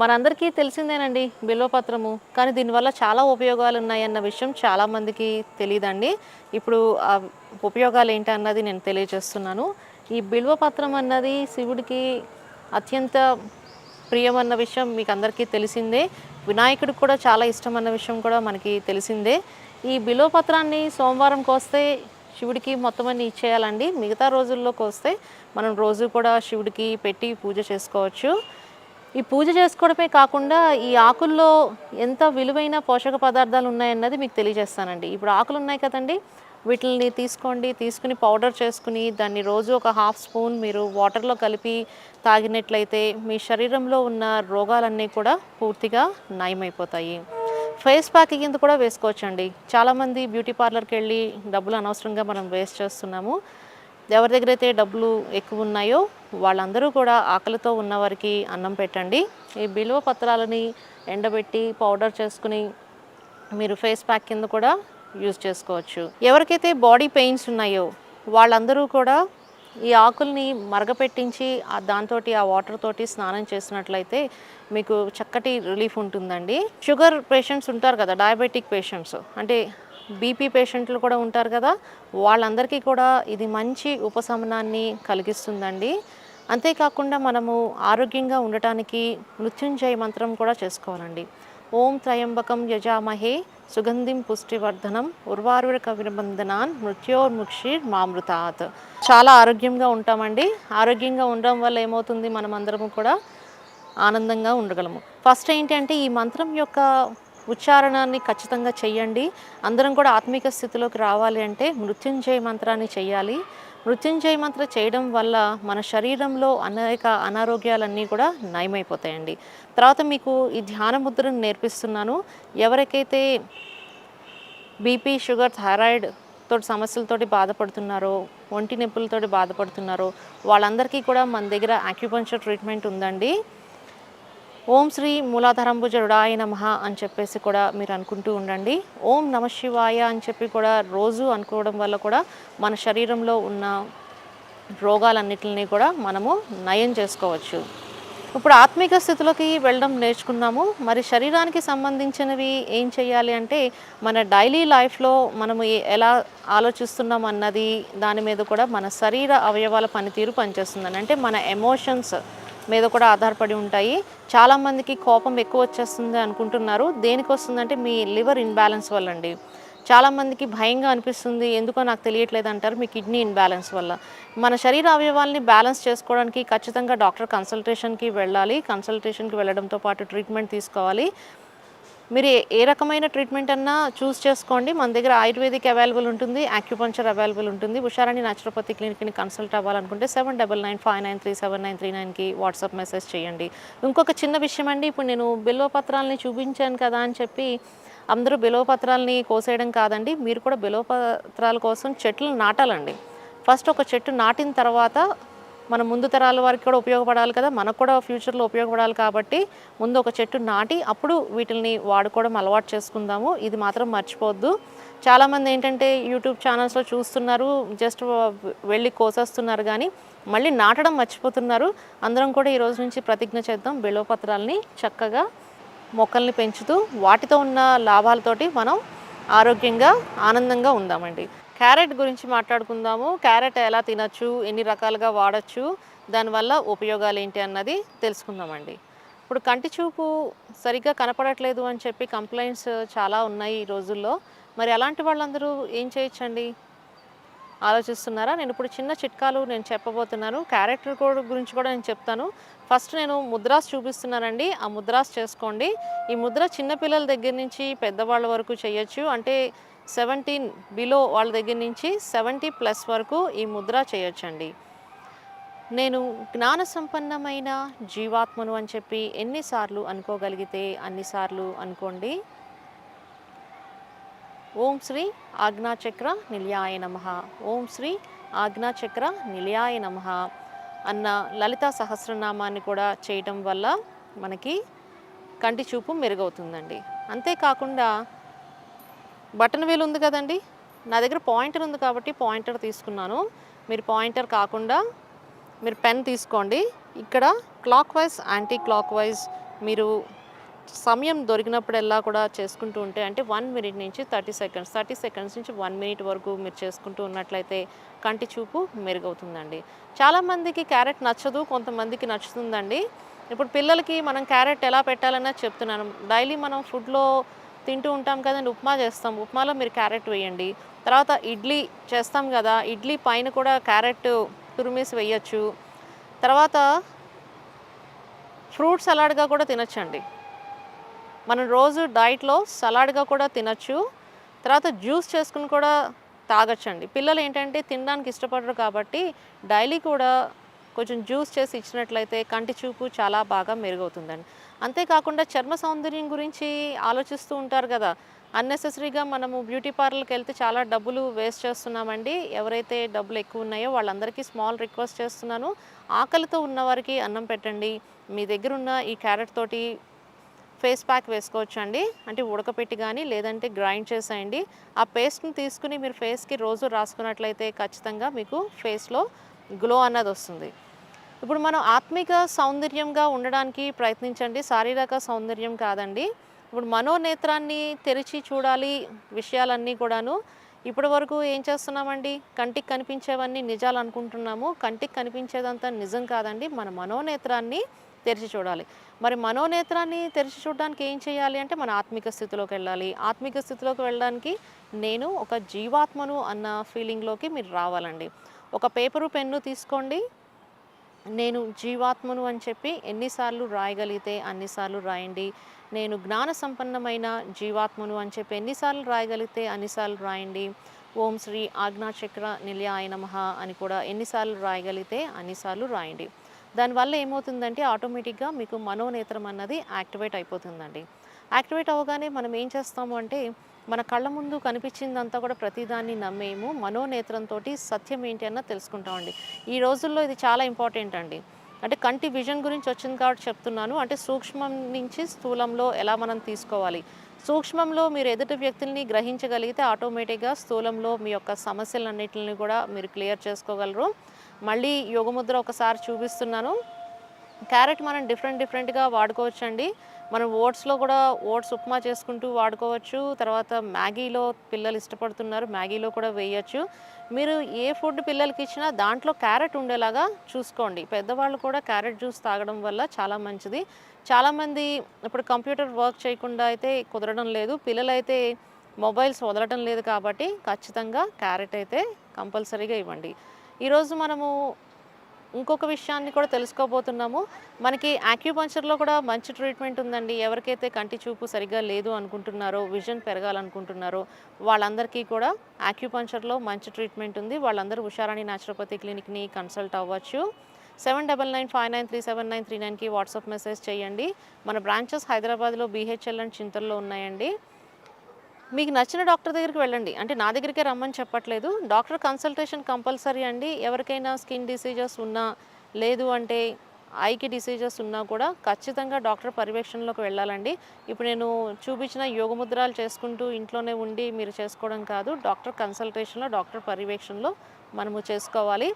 మనందరికీ తెలిసిందేనండి బిల్వపత్రము కానీ దీనివల్ల చాలా ఉపయోగాలు ఉన్నాయన్న విషయం చాలామందికి తెలియదండి ఇప్పుడు ఆ ఉపయోగాలు ఏంటి అన్నది నేను తెలియజేస్తున్నాను. ఈ బిల్వపత్రం అన్నది శివుడికి అత్యంత ప్రియం అన్న విషయం మీకు అందరికీ తెలిసిందే. వినాయకుడికి కూడా చాలా ఇష్టం అన్న విషయం కూడా మనకి తెలిసిందే. ఈ బిల్వపత్రాన్ని సోమవారం కోస్తే శివుడికి మొత్తం అన్ని ఇచ్చేయాలండి. మిగతా రోజుల్లోకి వస్తే మనం రోజు కూడా శివుడికి పెట్టి పూజ చేసుకోవచ్చు. ఈ పూజ చేసుకోవడమే కాకుండా ఈ ఆకుల్లో ఎంత విలువైన పోషక పదార్థాలు ఉన్నాయన్నది మీకు తెలియజేస్తానండి. ఇప్పుడు ఆకులు ఉన్నాయి కదండి వీటిని తీసుకోండి తీసుకుని పౌడర్ చేసుకుని దాన్ని రోజు ఒక హాఫ్ స్పూన్ మీరు వాటర్లో కలిపి తాగినట్లయితే మీ శరీరంలో ఉన్న రోగాలన్నీ కూడా పూర్తిగా నయమైపోతాయి. ఫేస్ ప్యాక్ కింద కూడా వేసుకోవచ్చండి. చాలామంది బ్యూటీ పార్లర్కి వెళ్ళి డబ్బులు అనవసరంగా మనం వేస్ట్ చేస్తున్నాము. ఎవరి దగ్గర అయితే డబ్బులు ఎక్కువ ఉన్నాయో వాళ్ళందరూ కూడా ఆకలితో ఉన్నవారికి అన్నం పెట్టండి. ఈ బిలువ పత్రాలని ఎండబెట్టి పౌడర్ చేసుకుని మీరు ఫేస్ ప్యాక్ కింద కూడా యూజ్ చేసుకోవచ్చు. ఎవరికైతే బాడీ పెయిన్స్ ఉన్నాయో వాళ్ళందరూ కూడా ఈ ఆకుల్ని మరగపెట్టించి ఆ దాంతో ఆ వాటర్ తోటి స్నానం చేసినట్లయితే మీకు చక్కటి రిలీఫ్ ఉంటుందండి. షుగర్ పేషెంట్స్ ఉంటారు కదా డయాబెటిక్ పేషెంట్స్. అంటే బీపీ పేషెంట్లు కూడా ఉంటారు కదా వాళ్ళందరికీ కూడా ఇది మంచి ఉపశమనాన్ని కలిగిస్తుందండి. అంతేకాకుండా మనము ఆరోగ్యంగా ఉండటానికి మృత్యుంజయ మంత్రం కూడా చేసుకోవాలండి. ఓం త్రయంబకం యజామహే సుగంధిం పుష్టివర్ధనం ఉర్వారుడ కవిరబంధనాన్ మృత్యోర్ముక్షిర్ మామృతాత్. చాలా ఆరోగ్యంగా ఉంటామండి. ఆరోగ్యంగా ఉండడం వల్ల ఏమవుతుంది? మనం కూడా ఆనందంగా ఉండగలము. ఫస్ట్ ఏంటంటే ఈ మంత్రం యొక్క ఉచ్చారణాన్ని ఖచ్చితంగా చెయ్యండి. అందరం కూడా ఆత్మిక స్థితిలోకి రావాలి అంటే మృత్యుంజయ మంత్రాన్ని చేయాలి మృత్యుంజయ మంత్ర చేయడం వల్ల మన శరీరంలో అనేక అనారోగ్యాలన్నీ కూడా నయమైపోతాయండి. తర్వాత మీకు ఈ ధ్యాన ముద్రను నేర్పిస్తున్నాను. ఎవరికైతే బీపీ షుగర్ థైరాయిడ్ తోటి సమస్యలతోటి బాధపడుతున్నారో ఒంటి నొప్పులతోటి బాధపడుతున్నారో వాళ్ళందరికీ కూడా మన దగ్గర ఆక్యుపంచర్ ట్రీట్మెంట్ ఉందండి. ఓం శ్రీ మూలాధారంభుజరుడాయ నమ అని చెప్పేసి కూడా మీరు అనుకుంటూ ఉండండి. ఓం నమ శివాయ అని చెప్పి కూడా రోజు అనుకోవడం వల్ల కూడా మన శరీరంలో ఉన్న రోగాలన్నిటిని కూడా మనము నయం చేసుకోవచ్చు. ఇప్పుడు ఆత్మిక స్థితిలోకి వెళ్ళడం నేర్చుకున్నాము. మరి శరీరానికి సంబంధించినవి ఏం చేయాలి అంటే మన డైలీ లైఫ్లో మనము ఏ- ఎలా ఆలోచిస్తున్నాం అన్నది దాని మీద కూడా మన శరీర అవయవాల పనితీరు పనిచేస్తుందని. అంటే మన ఎమోషన్స్ మీద కూడా ఆధారపడి ఉంటాయి. చాలామందికి కోపం ఎక్కువ వచ్చేస్తుంది అనుకుంటున్నారు. దేనికి వస్తుందంటే మీ లివర్ ఇన్బ్యాలెన్స్ వల్ల అండి చాలామందికి భయంగా అనిపిస్తుంది. ఎందుకో నాకు తెలియట్లేదు అంటారు మీ కిడ్నీ ఇన్బ్యాలెన్స్ వల్ల. మన శరీర అవయవాల్ని బ్యాలెన్స్ చేసుకోవడానికి ఖచ్చితంగా డాక్టర్ కన్సల్టేషన్కి వెళ్ళాలి. కన్సల్టేషన్కి వెళ్ళడంతో పాటు ట్రీట్మెంట్ తీసుకోవాలి. మీరు ఏ- రకమైన ట్రీట్మెంట్ అన్నా చూస్ చేసుకోండి. మన దగ్గర ఆయుర్వేదిక్ అవైలబుల్ ఉంటుంది యాక్యుపంచర్ అవైలబుల్ ఉంటుంది. ఉషారాణి నాచురోపతి క్లినిక్ని కన్సల్ట్ అవ్వాలనుకుంటే seven double nine five nine three seven nine three నైన్కి వాట్సాప్ మెసేజ్ చేయండి. ఇంకొక చిన్న విషయం అండి ఇప్పుడు నేను బిల్వపత్రాలని చూపించాను కదా అని చెప్పి అందరూ బిల్వపత్రాలని కోసేయడం కాదండి మీరు కూడా బిల్వపత్రాల కోసం చెట్లు నాటాలండి. ఫస్ట్ ఒక చెట్టు నాటిన తర్వాత మన ముందు తరాల వారికి కూడా ఉపయోగపడాలి కదా. మనకు కూడా ఫ్యూచర్లో ఉపయోగపడాలి కాబట్టి ముందు ఒక చెట్టు నాటి అప్పుడు వీటిని వాడుకోవడం అలవాటు చేసుకుందాము. ఇది మాత్రం మర్చిపోవద్దు. చాలామంది ఏంటంటే యూట్యూబ్ ఛానల్స్లో చూస్తున్నారు జస్ట్ వెళ్ళి కోసేస్తున్నారు కానీ మళ్ళీ నాటడం మర్చిపోతున్నారు. అందరం కూడా ఈ రోజు నుంచి ప్రతిజ్ఞ చేద్దాం బిల్వపత్రాలని చక్కగా మొక్కల్ని పెంచుతూ వాటితో ఉన్న లాభాలతోటి మనం ఆరోగ్యంగా ఆనందంగా ఉందామండి. క్యారెట్ గురించి మాట్లాడుకుందాము. క్యారెట్ ఎలా తినచ్చు ఎన్ని రకాలుగా వాడచ్చు దానివల్ల ఉపయోగాలు ఏంటి అన్నది తెలుసుకుందామండి. ఇప్పుడు కంటి చూపు సరిగ్గా కనపడట్లేదు అని చెప్పి కంప్లైంట్స్ చాలా ఉన్నాయి ఈ రోజుల్లో. మరి అలాంటి వాళ్ళందరూ ఏం చేయొచ్చండి? ఆలోచిస్తున్నారా? నేను ఇప్పుడు చిన్న చిట్కాలు నేను చెప్పబోతున్నాను. క్యారెక్టర్ కోడ్ గురించి కూడా నేను చెప్తాను. ఫస్ట్ నేను ముద్రాస్ చూపిస్తున్నానండి. ఆ ముద్రాస్ చేసుకోండి. ఈ ముద్ర చిన్నపిల్లల దగ్గర నుంచి పెద్దవాళ్ళ వరకు చేయొచ్చు. అంటే సెవెంటీన్ బిలో వాళ్ళ దగ్గర నుంచి సెవెంటీ ప్లస్ వరకు ఈ ముద్ర చేయొచ్చండి. నేను జ్ఞాన సంపన్నమైన జీవాత్మను అని చెప్పి ఎన్నిసార్లు అనుకోగలిగితే అన్నిసార్లు అనుకోండి. ఓం శ్రీ ఆజ్ఞాచక్ర నిలయాయ నమ. ఓం శ్రీ ఆజ్ఞాచక్ర నిలయాయ నమ అన్న లలిత సహస్రనామాన్ని కూడా చేయటం వల్ల మనకి కంటి చూపు మెరుగవుతుందండి. అంతేకాకుండా బటన్ వేలు ఉంది కదండి. నా దగ్గర పాయింటర్ ఉంది కాబట్టి పాయింటర్ తీసుకున్నాను. మీరు పాయింటర్ కాకుండా మీరు పెన్ తీసుకోండి. ఇక్కడ clockwise anti clock wise మీరు సమయం దొరికినప్పుడల్లా కూడా చేసుకుంటూ ఉంటే అంటే వన్ మినిట్ నుంచి థర్టీ సెకండ్స్ థర్టీ సెకండ్స్ నుంచి వన్ మినిట్ వరకు మీరు చేసుకుంటూ ఉన్నట్లయితే కంటి చూపు మెరుగవుతుందండి. చాలామందికి క్యారెట్ నచ్చదు కొంతమందికి నచ్చుతుందండి. ఇప్పుడు పిల్లలకి మనం క్యారెట్ ఎలా పెట్టాలన్నా చెప్తున్నాను. డైలీ మనం ఫుడ్లో తింటూ ఉంటాం కదండి ఉప్మా చేస్తాం. ఉప్మాలో మీరు క్యారెట్ వేయండి. తర్వాత ఇడ్లీ చేస్తాం కదా ఇడ్లీ పైన కూడా క్యారెట్ తురిమేసి వేయచ్చు. తర్వాత ఫ్రూట్ సలాడ్గా కూడా తినచ్చండి. మనం రోజు డైట్లో సలాడ్గా కూడా తినచ్చు. తర్వాత జ్యూస్ చేసుకుని కూడా తాగొచ్చండి. పిల్లలు ఏంటంటే తినడానికి ఇష్టపడరు కాబట్టి డైలీ కూడా కొంచెం జ్యూస్ చేసి ఇచ్చినట్లయితే కంటి చూపు చాలా బాగా మెరుగవుతుందండి అంతేకాకుండా చర్మ సౌందర్యం గురించి ఆలోచిస్తూ ఉంటారు కదా అన్నెసెసరీగా మనము బ్యూటీ పార్లర్కి వెళ్తే చాలా డబ్బులు వేస్ట్ చేస్తున్నామండి. ఎవరైతే డబ్బులు ఎక్కువ ఉన్నాయో వాళ్ళందరికీ స్మాల్ రిక్వెస్ట్ చేస్తున్నాను. ఆకలితో ఉన్నవారికి అన్నం పెట్టండి. మీ దగ్గర ఉన్న ఈ క్యారెట్ తోటి ఫేస్ ప్యాక్ వేసుకోవచ్చు అండి అంటే ఉడకపెట్టి కానీ లేదంటే గ్రైండ్ చేసేయండి. ఆ పేస్ట్ని తీసుకుని మీరు ఫేస్కి రోజు రాసుకున్నట్లయితే ఖచ్చితంగా మీకు ఫేస్లో గ్లో అన్నది వస్తుంది ఇప్పుడు మనం ఆత్మిక సౌందర్యంగా ఉండడానికి ప్రయత్నించండి. శారీరక సౌందర్యం కాదండి. ఇప్పుడు మనోనేత్రాన్ని తెరిచి చూడాలి విషయాలన్నీ కూడాను. ఇప్పటి వరకు ఏం చేస్తున్నామండి? కంటికి కనిపించేవన్నీ నిజాలు అనుకుంటున్నాము. కంటికి కనిపించేదంతా నిజం కాదండి. మన మనోనేత్రాన్ని తెరిచి చూడాలి. మరి మనోనేత్రాన్ని తెరిచి చూడడానికి ఏం చేయాలి అంటే మన ఆత్మిక స్థితిలోకి వెళ్ళాలి. ఆత్మిక స్థితిలోకి వెళ్ళడానికి నేను ఒక జీవాత్మను అన్న ఫీలింగ్లోకి మీరు రావాలండి. ఒక పేపరు పెన్ను తీసుకోండి. నేను జీవాత్మను అని చెప్పి ఎన్నిసార్లు రాయగలిగితే అన్నిసార్లు రాయండి. నేను జ్ఞాన సంపన్నమైన జీవాత్మను అని చెప్పి ఎన్నిసార్లు రాయగలిగితే అన్నిసార్లు రాయండి. ఓం శ్రీ ఆజ్ఞాచక్ర నిలయాయ నమః అని కూడా ఎన్నిసార్లు రాయగలిగితే అన్నిసార్లు రాయండి. దానివల్ల ఏమవుతుందంటే ఆటోమేటిక్గా మీకు మనోనేత్రం అన్నది యాక్టివేట్ అయిపోతుందండి. యాక్టివేట్ అవ్వగానే మనం ఏం చేస్తాము అంటే మన కళ్ళ ముందు కనిపించిందంతా కూడా ప్రతిదాన్ని నమ్మేము. మనోనేత్రంతో సత్యం ఏంటి అన్న తెలుసుకుంటామండి. ఈ రోజుల్లో ఇది చాలా ఇంపార్టెంట్ అండి. అంటే కంటి విజన్ గురించి వచ్చింది కాబట్టి చెప్తున్నాను. అంటే సూక్ష్మం నుంచి స్థూలంలో ఎలా మనం తీసుకోవాలి. సూక్ష్మంలో మీరు ఎదుటి వ్యక్తుల్ని గ్రహించగలిగితే ఆటోమేటిక్గా స్థూలంలో మీ యొక్క సమస్యలన్నింటిని కూడా మీరు క్లియర్ చేసుకోగలరు. మళ్ళీ యోగముద్ర ఒకసారి చూపిస్తున్నాను. క్యారెట్ మనం డిఫరెంట్ డిఫరెంట్గా వాడుకోవచ్చు అండి మనం ఓట్స్లో కూడా ఓట్స్ ఉప్మా చేసుకుంటూ వాడుకోవచ్చు. తర్వాత మ్యాగీలో పిల్లలు ఇష్టపడుతున్నారు మ్యాగీలో కూడా వేయచ్చు. మీరు ఏ ఫుడ్ పిల్లలకి ఇచ్చినా దాంట్లో క్యారెట్ ఉండేలాగా చూసుకోండి. పెద్దవాళ్ళు కూడా క్యారెట్ జ్యూస్ తాగడం వల్ల చాలా మంచిది. చాలామంది ఇప్పుడు కంప్యూటర్ వర్క్ చేయకుండా అయితే కుదరడం లేదు. పిల్లలైతే మొబైల్స్ వదలటం లేదు కాబట్టి ఖచ్చితంగా క్యారెట్ అయితే కంపల్సరీగా ఇవ్వండి. ఈరోజు మనము ఇంకొక విషయాన్ని కూడా తెలుసుకోబోతున్నాము. మనకి యాక్యుపంచర్లో కూడా మంచి ట్రీట్మెంట్ ఉందండి. ఎవరికైతే కంటి చూపు సరిగ్గా లేదు అనుకుంటున్నారో విజన్ పెరగాలనుకుంటున్నారో వాళ్ళందరికీ కూడా యాక్యుపంచర్లో మంచి ట్రీట్మెంట్ ఉంది. వాళ్ళందరూ ఉషారాణి న్యాచురోపతి క్లినిక్ని కన్సల్ట్ అవ్వచ్చు. Seven double nine five nine three seven nine three నైన్కి వాట్సాప్ మెసేజ్ చేయండి. మన బ్రాంచెస్ హైదరాబాద్లో బీహెచ్ఎల్ అండ్ చింతల్లో ఉన్నాయండి. మీకు నచ్చిన డాక్టర్ దగ్గరికి వెళ్ళండి. అంటే నా దగ్గరికే రమ్మని చెప్పట్లేదు. డాక్టర్ కన్సల్టేషన్ కంపల్సరీ అండి. ఎవరికైనా స్కిన్ డిసీజెస్ ఉన్నా లేదు అంటే ఐకి డిసీజెస్ ఉన్నా కూడా ఖచ్చితంగా డాక్టర్ పర్యవేక్షణలోకి వెళ్ళాలండి. ఇప్పుడు నేను చూపించిన యోగముద్రాలు చేసుకుంటూ ఇంట్లోనే ఉండి మీరు చేసుకోవడం కాదు డాక్టర్ కన్సల్టేషన్లో డాక్టర్ పర్యవేక్షణలో మనము చేసుకోవాలి.